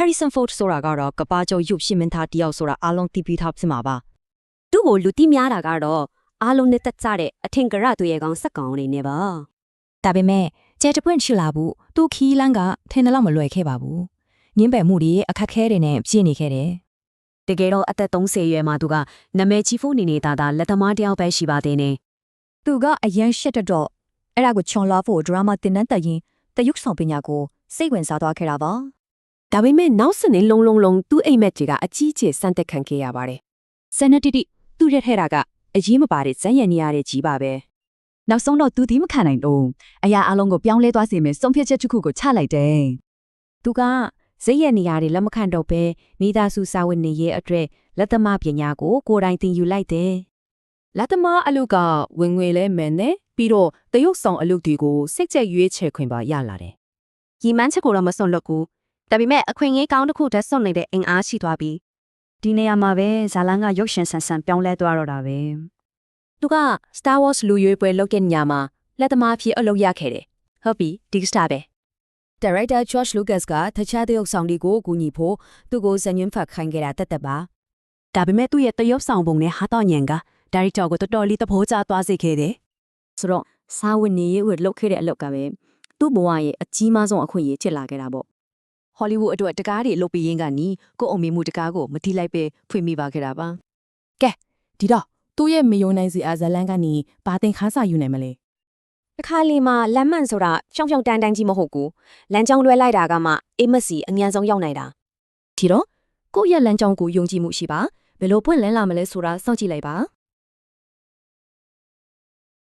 Harrison Ford ဆိုတာကတော့ကပ္ပါကျော်ရုပ်ရှင်မင်းသားတယောက်ဆိုတာအားလုံးသိပြီးသားဖြစ်မှာပါသူ့ကိုလူသိများတာကတော့အားလုံးနဲ့တက်ကြတဲ့အထင်ကရသူရဲ့ကောင်စက်ကောင်နေနေပါဒါပေမဲ့ကျဲတပွင့်ရှိလာဘူးသူခီးလန်းကထင်တယ်လို့မလွယ်ခဲ့ပါဘူးညင်းပယ်မှုတွေအခက်ခဲတွေနဲ့ပြည့်နေခဲ့တယ်တကယ်တော့အသက်30ရွယ်မှာသူကနာမည်ကြီးဖို့နေနေတာဒါလက်သမားတယောက်ပဲရှိပါသေးတယ်သူကအရန်ရှက်တတော့အဲ့ဒါကိုချွန်လာဖို့ဒရာမာတင်နန်းတက်ရင်တရုပ်ဆောင်ပညာကိုစိတ်ဝင်စားသွားခဲ့တာပါ ဒါပေမဲ့နောက်စနေလုံးလုံးလုံးသူ့အိမ်မက်တွေကအကြီးကျယ်စမ်းတက်ခံခဲ့ရပါတယ်စနတိတိသူ့ရက်ထဲတာကအရေးမပါတဲ့ဇက်ရနေရတဲ့ကြီးပါပဲနောက်ဆုံးတော့သူဒီမခံနိုင်တော့အရာအလုံးကိုပြောင်းလဲသွားစေမယ်ဆုံးဖြတ်ချက်တစ်ခုကိုချလိုက်တယ်သူကဇက်ရနေရတဲ့လက်မခံတော့ပဲမိသားစုစာဝင်နေရဲ့အတွက်လက်သမားပညာကိုကိုယ်တိုင်သင်ယူလိုက်တယ်လက်သမားအလုပ်ကဝင်ငွေလဲမယ်နဲ့ပြီးတော့တရုတ်ဆောင်အလုပ်တွေကိုစိတ်ကြက်ရွေးချယ်ခွင့်ပါရလာတယ်ရီမန်းချက်ကိုတော့မစွန့်လွတ်ဘူး ဒါပေမဲ့အခွင့်အရေးကောင်းတစ်ခုတည်းစွန့်နေတဲ့အင်အားရှိသွားပြီဒီနေရာမှာပဲဇာလန်ကရုပ်ရှင်ဆန်ဆန်ပြောင်းလဲသွားတော့တာပဲသူက Star Wars လူရွေးပွဲလုပ်တဲ့ညမှာလက်သမားဖြစ်အလုပ်ရခဲ့တယ်ဟုတ်ပြီဒီစတာပဲ Director George Lucas ကတခြားတရုတ်ဆောင်တွေကိုအကူညီဖို့သူ့ကိုဇညွန်းဖတ်ခိုင်းခဲ့တာတက်တက်ပါဒါပေမဲ့သူ့ရဲ့တရုတ်ဆောင်ပုံနဲ့ဟာတော့ညံကဒါရီတာကိုတော်တော်လေးသဘောကျသွားစေခဲ့တယ်ဆိုတော့စာဝင်နေရေးဝတ်လုပ်ခဲ့တဲ့အလုပ်ကပဲသူ့ဘဝရဲ့အကြီးမားဆုံးအခွင့်အရေးဖြစ်လာခဲ့တာပေါ့ ဟောလိဝုဒ်အတွက်တကားတွေလုပ်ပြီးရင်းကနီးကို့အုံမီမှုတကားကိုမတိလိုက်ပဲဖွင့်မိပါခဲ့တာပါဒီတော့သူ့ရဲ့မယုံနိုင်စရာဇလန်းကနေဘာတင်ခါစာယူနိုင်မလဲတခါလေမှလမ်းမှန်ဆိုတာရှောင်းရှောင်းတန်းတန်းကြီးမဟုတ်ဘူးလမ်းကြောင်းလွဲလိုက်တာကမှအေးမစီအမြန်ဆုံးရောက်နိုင်တာဒီတော့ကိုယ့်ရဲ့လမ်းကြောင်းကိုယုံကြည်မှုရှိပါဘယ်လိုပွင့်လန်းလာမလဲဆိုတာစောင့်ကြည့်လိုက်ပါ